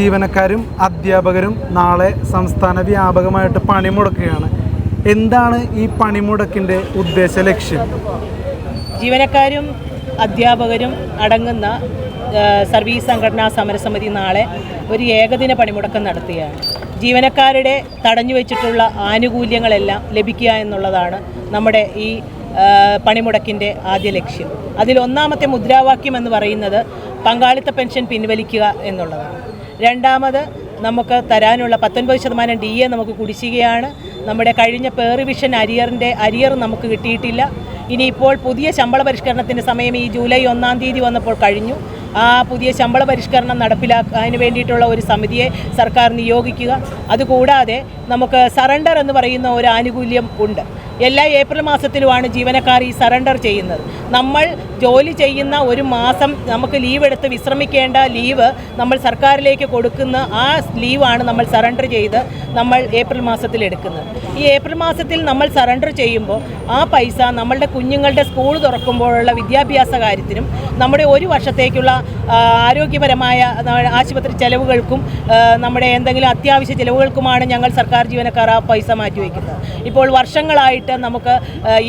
ജീവനക്കാരും അധ്യാപകരും നാളെ സംസ്ഥാന വ്യാപകമായിട്ട് പണിമുടക്കുകയാണ്. എന്താണ് ഈ പണിമുടക്കിന്റെ ഉദ്ദേശ ലക്ഷ്യം? ജീവനക്കാരും അധ്യാപകരും അടങ്ങുന്ന സർവീസ് സംഘടനാ സമരസമിതി നാളെ ഒരു ഏകദിന പണിമുടക്കം നടത്തുകയാണ്. ജീവനക്കാരുടെ തടഞ്ഞു വെച്ചിട്ടുള്ള ആനുകൂല്യങ്ങളെല്ലാം ലഭിക്കുക എന്നുള്ളതാണ് നമ്മുടെ ഈ പണിമുടക്കിന്റെ ആദ്യ ലക്ഷ്യം. അതിൽ ഒന്നാമത്തെ മുദ്രാവാക്യം എന്ന് പറയുന്നത് പങ്കാളിത്ത പെൻഷൻ പിൻവലിക്കുക എന്നുള്ളതാണ്. രണ്ടാമത് നമുക്ക് തരാനുള്ള പത്തൊൻപത് ശതമാനം ഡി എ നമുക്ക് കുടിശ്ശികയാണ്. നമ്മുടെ കഴിഞ്ഞ പേറിവിഷൻ അരിയറിന്റെ അരിയർ നമുക്ക് കിട്ടിയിട്ടില്ല. ഇനിയിപ്പോൾ പുതിയ ശമ്പള പരിഷ്കരണത്തിന്റെ സമയം ഈ ജൂലൈ ഒന്നാം തീയതി വന്നപ്പോൾ കഴിഞ്ഞു. ആ പുതിയ ശമ്പള പരിഷ്കരണം നടപ്പിലാക്കാൻ വേണ്ടിയിട്ടുള്ള ഒരു സമിതിയെ സർക്കാർ നിയോഗിക്കുക. അതുകൂടാതെ നമുക്ക് സറണ്ടർ എന്ന് പറയുന്ന ഒരു ആനുകൂല്യം ഉണ്ട്. എല്ലാ ഏപ്രിൽ മാസത്തിലുമാണ് ജീവനക്കാർ ഈ സറണ്ടർ ചെയ്യുന്നത്. നമ്മൾ ജോലി ചെയ്യുന്ന ഒരു മാസം നമുക്ക് ലീവ് എടുത്ത് വിശ്രമിക്കേണ്ട ലീവ് നമ്മൾ സർക്കാരിലേക്ക് കൊടുക്കുന്ന ആ ലീവാണ് നമ്മൾ സറണ്ടർ ചെയ്ത് നമ്മൾ ഏപ്രിൽ മാസത്തിൽ എടുക്കുന്നത്. ഈ ഏപ്രിൽ മാസത്തിൽ നമ്മൾ സറണ്ടർ ചെയ്യുമ്പോൾ ആ പൈസ നമ്മളുടെ കുഞ്ഞുങ്ങളുടെ സ്കൂൾ തുറക്കുമ്പോഴുള്ള വിദ്യാഭ്യാസ കാര്യത്തിനും നമ്മുടെ ഒരു വർഷത്തേക്കുള്ള ആരോഗ്യപരമായ ആശുപത്രി ചെലവുകൾക്കും നമ്മുടെ എന്തെങ്കിലും അത്യാവശ്യ ചെലവുകൾക്കുമാണ് ഞങ്ങൾ സർക്കാർ ജീവനക്കാർ ആ പൈസ മാറ്റിവെക്കുന്നത്. ഇപ്പോൾ വർഷങ്ങളായിട്ട് നമുക്ക്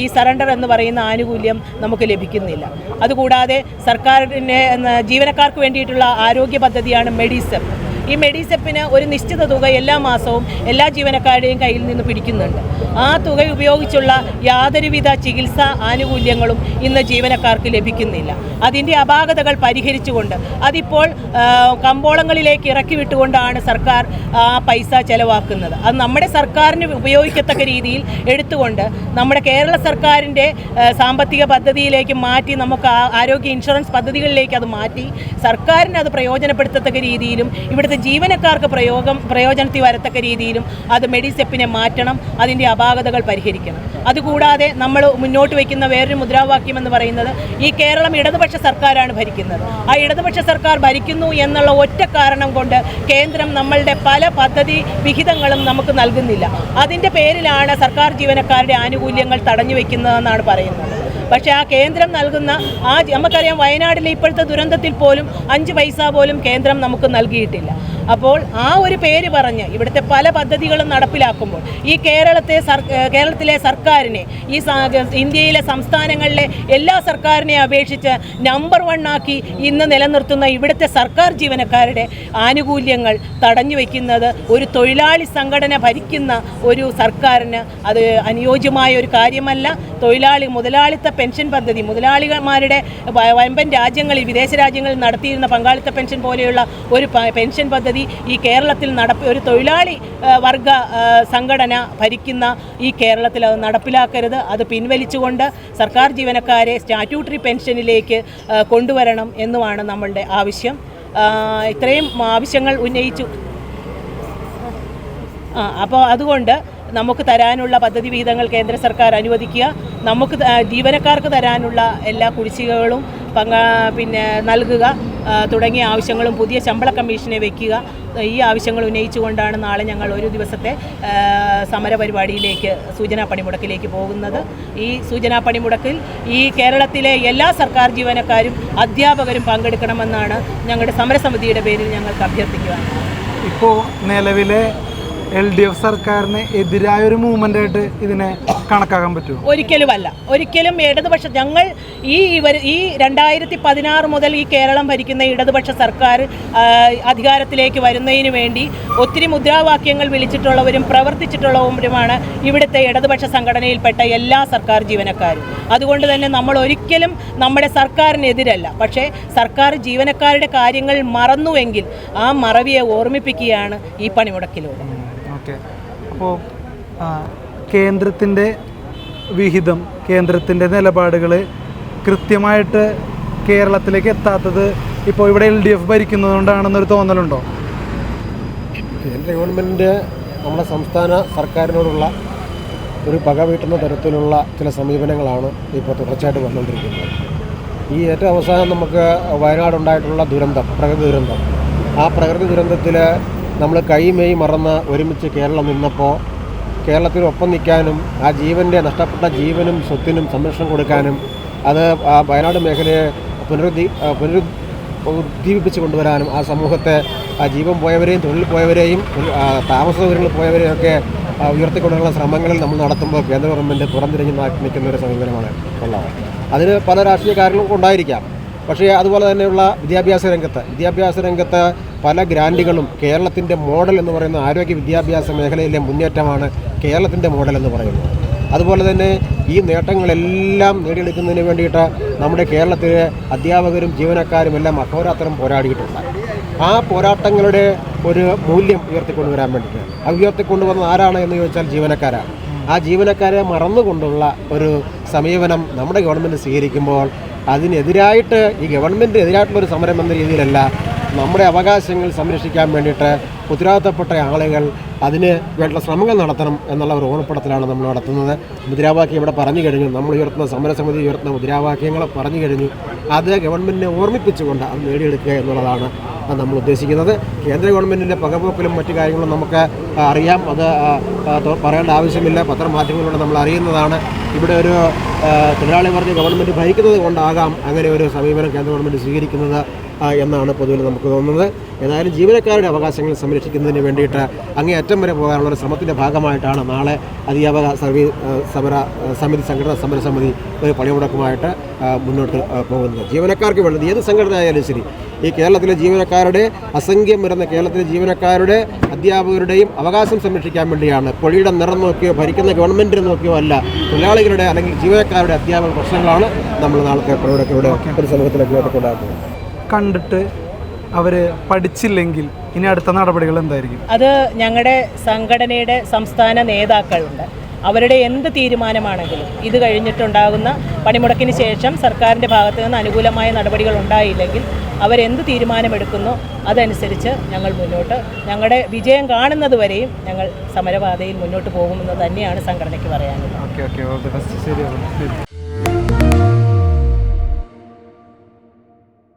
ഈ സറണ്ടർ എന്ന് പറയുന്ന ആനുകൂല്യം നമുക്ക് ലഭിക്കുന്നില്ല. അതുകൂടാതെ സർക്കാരിന്റെ ജീവനക്കാർക്ക് വേണ്ടിയിട്ടുള്ള ആരോഗ്യ പദ്ധതിയാണ് മെഡിസെപ്പ് ഈ മെഡിസെപ്പിന് ഒരു നിശ്ചിത തുക എല്ലാ മാസവും എല്ലാ ജീവനക്കാരുടെയും കയ്യിൽ നിന്ന് പിടിക്കുന്നുണ്ട്. ആ തുക ഉപയോഗിച്ചുള്ള യാതൊരുവിധ ചികിത്സാ ആനുകൂല്യങ്ങളും ഇന്ന് ജീവനക്കാർക്ക് ലഭിക്കുന്നില്ല. അതിന്റെ അപാകതകൾ പരിഹരിച്ചുകൊണ്ട് അതിപ്പോൾ കമ്പോളങ്ങളിലേക്ക് ഇറക്കി വിട്ടുകൊണ്ടാണ് സർക്കാർ ആ പൈസ ചെലവാക്കുന്നത്. അത് നമ്മുടെ സർക്കാരിന് ഉപയോഗിക്കത്തക്ക രീതിയിൽ എടുത്തുകൊണ്ട് നമ്മുടെ കേരള സർക്കാരിന്റെ സാമ്പത്തിക പദ്ധതിയിലേക്ക് മാറ്റി നമുക്ക് ആരോഗ്യ ഇൻഷുറൻസ് പദ്ധതികളിലേക്ക് അത് മാറ്റി സർക്കാരിന് അത് പ്രയോജനപ്പെടുത്തത്തക്ക രീതിയിലും ഇവിടുത്തെ ജീവനക്കാർക്ക് പ്രയോഗം പ്രയോജനത്തിൽ വരത്തക്ക രീതിയിലും അത് മെഡിസെപ്പിനെ മാറ്റണം അതിന്റെ അപാകതകൾ പരിഹരിക്കണം. അതുകൂടാതെ നമ്മൾ മുന്നോട്ട് വയ്ക്കുന്ന വേറൊരു മുദ്രാവാക്യം എന്ന് പറയുന്നത് ഈ കേരളം ഇടതുപക്ഷ സർക്കാരാണ് ഭരിക്കുന്നത്. ആ ഇടതുപക്ഷ സർക്കാർ ഭരിക്കുന്നു എന്നുള്ള ഒറ്റ കാരണം കൊണ്ട് കേന്ദ്രം നമ്മളുടെ പല പദ്ധതി വിഹിതങ്ങളും നമുക്ക് നൽകുന്നില്ല. അതിന്റെ പേരിലാണ് സർക്കാർ ജീവനക്കാരുടെ ആനുകൂല്യങ്ങൾ തടഞ്ഞു വയ്ക്കുന്നതെന്നാണ് പറയുന്നത്. പക്ഷേ ആ കേന്ദ്രം നൽകുന്ന ആ നമുക്കറിയാം വയനാട്ടിലെ ഇപ്പോഴത്തെ ദുരന്തത്തിൽ പോലും അഞ്ച് പൈസ പോലും കേന്ദ്രം നമുക്ക് നൽകിയിട്ടില്ല. അപ്പോൾ ആ ഒരു പേര് പറഞ്ഞ് ഇവിടുത്തെ പല പദ്ധതികളും നടപ്പിലാക്കുമ്പോൾ ഈ കേരളത്തെ കേരളത്തിലെ സർക്കാരിനെ ഈ ഇന്ത്യയിലെ സംസ്ഥാനങ്ങളിലെ എല്ലാ സർക്കാരിനെ അപേക്ഷിച്ച് നമ്പർ വൺ ആക്കി ഇന്ന് നിലനിർത്തുന്ന ഇവിടുത്തെ സർക്കാർ ജീവനക്കാരുടെ ആനുകൂല്യങ്ങൾ തടഞ്ഞു വയ്ക്കുന്നത് ഒരു തൊഴിലാളി സംഘടന ഭരിക്കുന്ന ഒരു സർക്കാരിന് അത് അനുയോജ്യമായ ഒരു കാര്യമല്ല. തൊഴിലാളി മുതലാളിത്ത പെൻഷൻ പദ്ധതി. മുതലാളിമാരുടെ വമ്പൻ രാജ്യങ്ങളിൽ വിദേശ രാജ്യങ്ങളിൽ നടത്തിയിരുന്ന പങ്കാളിത്ത പെൻഷൻ പോലെയുള്ള ഒരു പെൻഷൻ പദ്ധതി ഈ കേരളത്തിൽ നടപ്പി ഒരു തൊഴിലാളി വർഗ സംഘടന ഭരിക്കുന്ന ഈ കേരളത്തിൽ അത് നടപ്പിലാക്കരുത്. അത് പിൻവലിച്ചുകൊണ്ട് സർക്കാർ ജീവനക്കാരെ സ്റ്റാറ്റ്യൂട്ടറി പെൻഷനിലേക്ക് കൊണ്ടുവരണം എന്നുമാണ് നമ്മളുടെ ആവശ്യം. ഇത്രയും ആവശ്യങ്ങൾ ഉന്നയിച്ചു. ആ അപ്പോൾ അതുകൊണ്ട് നമുക്ക് തരാനുള്ള പദ്ധതി വിഹിതങ്ങൾ കേന്ദ്ര സർക്കാർ അനുവദിക്കുക. നമുക്ക് ജീവനക്കാർക്ക് തരാനുള്ള എല്ലാ കുടിശ്ശികകളും പങ്ക പിന്നെ നൽകുക. തുടങ്ങിയ ആവശ്യങ്ങളും പുതിയ ശമ്പള കമ്മീഷനെ വയ്ക്കുക ഈ ആവശ്യങ്ങൾ ഉന്നയിച്ചുകൊണ്ടാണ് നാളെ ഞങ്ങൾ ഒരു ദിവസത്തെ സമരപരിപാടിയിലേക്ക് സമര പരിപാടിയിലേക്ക് സൂചനാ പണിമുടക്കിലേക്ക് പോകുന്നത്. ഈ സൂചനാ പണിമുടക്കിൽ ഈ കേരളത്തിലെ എല്ലാ സർക്കാർ ജീവനക്കാരും അധ്യാപകരും പങ്കെടുക്കണമെന്നാണ് ഞങ്ങളുടെ സമരസമിതിയുടെ പേരിൽ ഞങ്ങൾക്ക് അഭ്യർത്ഥിക്കുവാൻ ഇപ്പോൾ നിലവിലെ എൽ ഡി എഫ് സർക്കാരിന് എതിരായ ഒരു മൂവ്മെന്റ് ആയിട്ട് ഇതിനെ കണക്കാക്കാൻ പറ്റുമോ? ഒരിക്കലുമല്ല. ഒരിക്കലും ഇടതുപക്ഷ ഞങ്ങൾ ഈ ഇവർ ഈ രണ്ടായിരത്തി പതിനാറ് മുതൽ ഈ കേരളം ഭരിക്കുന്ന ഇടതുപക്ഷ സർക്കാർ അധികാരത്തിലേക്ക് വരുന്നതിന് വേണ്ടി ഒത്തിരി മുദ്രാവാക്യങ്ങൾ വിളിച്ചിട്ടുള്ളവരും പ്രവർത്തിച്ചിട്ടുള്ളവരുമാണ് ഇവിടുത്തെ ഇടതുപക്ഷ സംഘടനയിൽപ്പെട്ട എല്ലാ സർക്കാർ ജീവനക്കാരും. അതുകൊണ്ട് തന്നെ നമ്മൾ ഒരിക്കലും നമ്മുടെ സർക്കാരിനെതിരല്ല. പക്ഷേ സർക്കാർ ജീവനക്കാരുടെ കാര്യങ്ങൾ മറന്നുവെങ്കിൽ ആ മറവിയെ ഓർമ്മിപ്പിക്കുകയാണ് ഈ പണിമുടക്കിലൂടെ. ഓക്കെ അപ്പോൾ കേന്ദ്രത്തിന്റെ വിഹിതം കേന്ദ്രത്തിന്റെ നിലപാടുകൾ കൃത്യമായിട്ട് കേരളത്തിലേക്ക് എത്താത്തത് ഇപ്പോൾ ഇവിടെ എൽ ഡി എഫ് ഭരിക്കുന്നതുകൊണ്ടാണെന്നൊരു തോന്നലുണ്ടോ? കേന്ദ്ര ഗവൺമെന്റ് നമ്മുടെ സംസ്ഥാന സർക്കാരിനോടുള്ള ഒരു പക വീട്ടുന്ന തരത്തിലുള്ള ചില സമീപനങ്ങളാണ് ഇപ്പോൾ തുടർച്ചയായിട്ട് വന്നുകൊണ്ടിരിക്കുന്നത്. ഈ ഏറ്റവും അവസാനം നമുക്ക് വയനാടുണ്ടായിട്ടുള്ള ദുരന്തം പ്രകൃതി ദുരന്തം. ആ പ്രകൃതി ദുരന്തത്തിൽ നമ്മൾ കൈമേയ് മറന്ന് ഒരുമിച്ച് കേരളം നിന്നപ്പോൾ കേരളത്തിനൊപ്പം നിൽക്കാനും ആ ജീവന്റെ നഷ്ടപ്പെട്ട ജീവനും സ്വത്തിനും സംരക്ഷണം കൊടുക്കാനും അത് ആ വയനാട് മേഖലയെ പുനരുദ്ധി പുനരു ഉദ്ദീപിപ്പിച്ച് കൊണ്ടുവരാനും ആ സമൂഹത്തെ ആ ജീവൻ പോയവരെയും തൊഴിൽ പോയവരെയും താമസ സൗകര്യങ്ങളിൽ പോയവരെയും ഒക്കെ ഉയർത്തിക്കൊണ്ടുള്ള ശ്രമങ്ങളിൽ നമ്മൾ നടത്തുമ്പോൾ കേന്ദ്ര ഗവൺമെന്റ് പുറംതിരിഞ്ഞ് നിൽക്കുന്ന ഒരു സമീപനമാണ് ഉള്ളത് അതിന് പല രാഷ്ട്രീയ കാര്യങ്ങളും ഉണ്ടായിരിക്കാം. പക്ഷേ അതുപോലെ തന്നെയുള്ള വിദ്യാഭ്യാസ രംഗത്ത് വിദ്യാഭ്യാസ രംഗത്ത് പല ഗ്രാൻഡുകളും കേരളത്തിന്റെ മോഡൽ എന്ന് പറയുന്ന ആരോഗ്യ വിദ്യാഭ്യാസ മേഖലയിലെ മുന്നേറ്റമാണ് കേരളത്തിന്റെ മോഡൽ എന്ന് പറയുന്നത്. അതുപോലെ തന്നെ ഈ നേട്ടങ്ങളെല്ലാം നേടിയെടുക്കുന്നതിന് വേണ്ടിയിട്ട് നമ്മുടെ കേരളത്തിലെ അധ്യാപകരും ജീവനക്കാരും എല്ലാം അഹോരാത്രം പോരാടിയിട്ടുണ്ട്. ആ പോരാട്ടങ്ങളുടെ ഒരു മൂല്യം ഉയർത്തിക്കൊണ്ടുവരാൻ വേണ്ടിയിട്ട്. അത് ഉയർത്തിക്കൊണ്ടുവന്നത് ആരാണ് എന്ന് ചോദിച്ചാൽ ജീവനക്കാരാണ്. ആ ജീവനക്കാരെ മറന്നുകൊണ്ടുള്ള ഒരു സമീപനം നമ്മുടെ ഗവൺമെന്റ് സ്വീകരിക്കുമ്പോൾ അതിനെതിരായിട്ട് ഈ ഗവൺമെന്റ് എതിരായിട്ടുള്ള ഒരു സമരം എന്ന രീതിയിലല്ല നമ്മുടെ അവകാശങ്ങൾ സംരക്ഷിക്കാൻ വേണ്ടിയിട്ട് ഉത്തരവാദിത്തപ്പെട്ട ആളുകൾ അതിന് വേണ്ട ശ്രമങ്ങൾ നടത്തണം എന്നുള്ള ഒരു ഓർമ്മപ്പെടുത്തലാണ് നമ്മൾ നടത്തുന്നത്. മുദ്രാവാക്യം ഇവിടെ പറഞ്ഞു കഴിഞ്ഞു. നമ്മൾ ഉയർത്തുന്ന സമരസമിതി ഉയർത്തുന്ന മുദ്രാവാക്യങ്ങൾ പറഞ്ഞു കഴിഞ്ഞു. അത് ഗവൺമെന്റിനെ ഓർമ്മിപ്പിച്ചുകൊണ്ട് അത് നേടിയെടുക്കുക എന്നുള്ളതാണ് നമ്മൾ ഉദ്ദേശിക്കുന്നത്. കേന്ദ്ര ഗവൺമെന്റിന്റെ പകപോക്കലും മറ്റു കാര്യങ്ങളും നമുക്ക് അറിയാം. അത് പറയേണ്ട ആവശ്യമില്ല. പത്രമാധ്യമങ്ങളിലൂടെ നമ്മൾ അറിയുന്നതാണ്. ഇവിടെ ഒരു തൊഴിലാളി വർഗ ഗവൺമെന്റ് ഭരിക്കുന്നത് കൊണ്ടാകാം അങ്ങനെ ഒരു സമീപനം കേന്ദ്ര ഗവൺമെന്റ് സ്വീകരിക്കുന്നത് എന്നാണ് പൊതുവിൽ നമുക്ക് തോന്നുന്നത്. ഏതായാലും ജീവനക്കാരുടെ അവകാശങ്ങൾ സംരക്ഷിക്കുന്നതിന് വേണ്ടിയിട്ട് അങ്ങേയറ്റം വരെ പോകാനുള്ള ഒരു ശ്രമത്തിന്റെ ഭാഗമായിട്ടാണ് നാളെ അധ്യാപക സർവീസ് സമര സമിതി സമിതി സംഘടനാ സമരസമിതി ഒരു പണിമുടക്കുമായിട്ട് മുന്നോട്ട് പോകുന്നത്. ജീവനക്കാർക്ക് വേണ്ടത് ഏത് സംഘടന ആയാലും ശരി ഈ കേരളത്തിലെ ജീവനക്കാരുടെ അസംഖ്യം വരുന്ന കേരളത്തിലെ ജീവനക്കാരുടെ അധ്യാപകരുടെയും അവകാശം സംരക്ഷിക്കാൻ വേണ്ടിയാണ്. പൊഴിയുടെ നിറം നോക്കിയോ ഭരിക്കുന്ന ഗവൺമെന്റിനെ നോക്കിയോ അല്ല തൊഴിലാളികളുടെ അല്ലെങ്കിൽ ജീവനക്കാരുടെ അധ്യാപക പ്രശ്നങ്ങളാണ് നമ്മൾ നാളത്തെ ഇവിടെ ഒരു സമൂഹത്തിലേക്ക് കൊണ്ടാക്കുന്നത് കണ്ടിട്ട് അവർ പഠിച്ചില്ലെങ്കിൽ ഇനി അടുത്ത നടപടികൾ എന്തായിരിക്കും? അത് ഞങ്ങളുടെ സംഘടനയുടെ സംസ്ഥാന നേതാക്കളുണ്ട്. അവരുടെ എന്ത് തീരുമാനമാണെങ്കിലും. ഇത് കഴിഞ്ഞിട്ടുണ്ടാകുന്ന പണിമുടക്കിന് ശേഷം സർക്കാരിന്റെ ഭാഗത്ത് നിന്ന് അനുകൂലമായ നടപടികൾ ഉണ്ടായില്ലെങ്കിൽ അവരെന്ത് തീരുമാനമെടുക്കുന്നു അതനുസരിച്ച് ഞങ്ങൾ മുന്നോട്ട് ഞങ്ങളുടെ വിജയം കാണുന്നത് വരെയും ഞങ്ങൾ സമരപാതയിൽ മുന്നോട്ട് പോകുമെന്ന് തന്നെയാണ് സംഘടനയ്ക്ക് പറയാനുള്ളത്.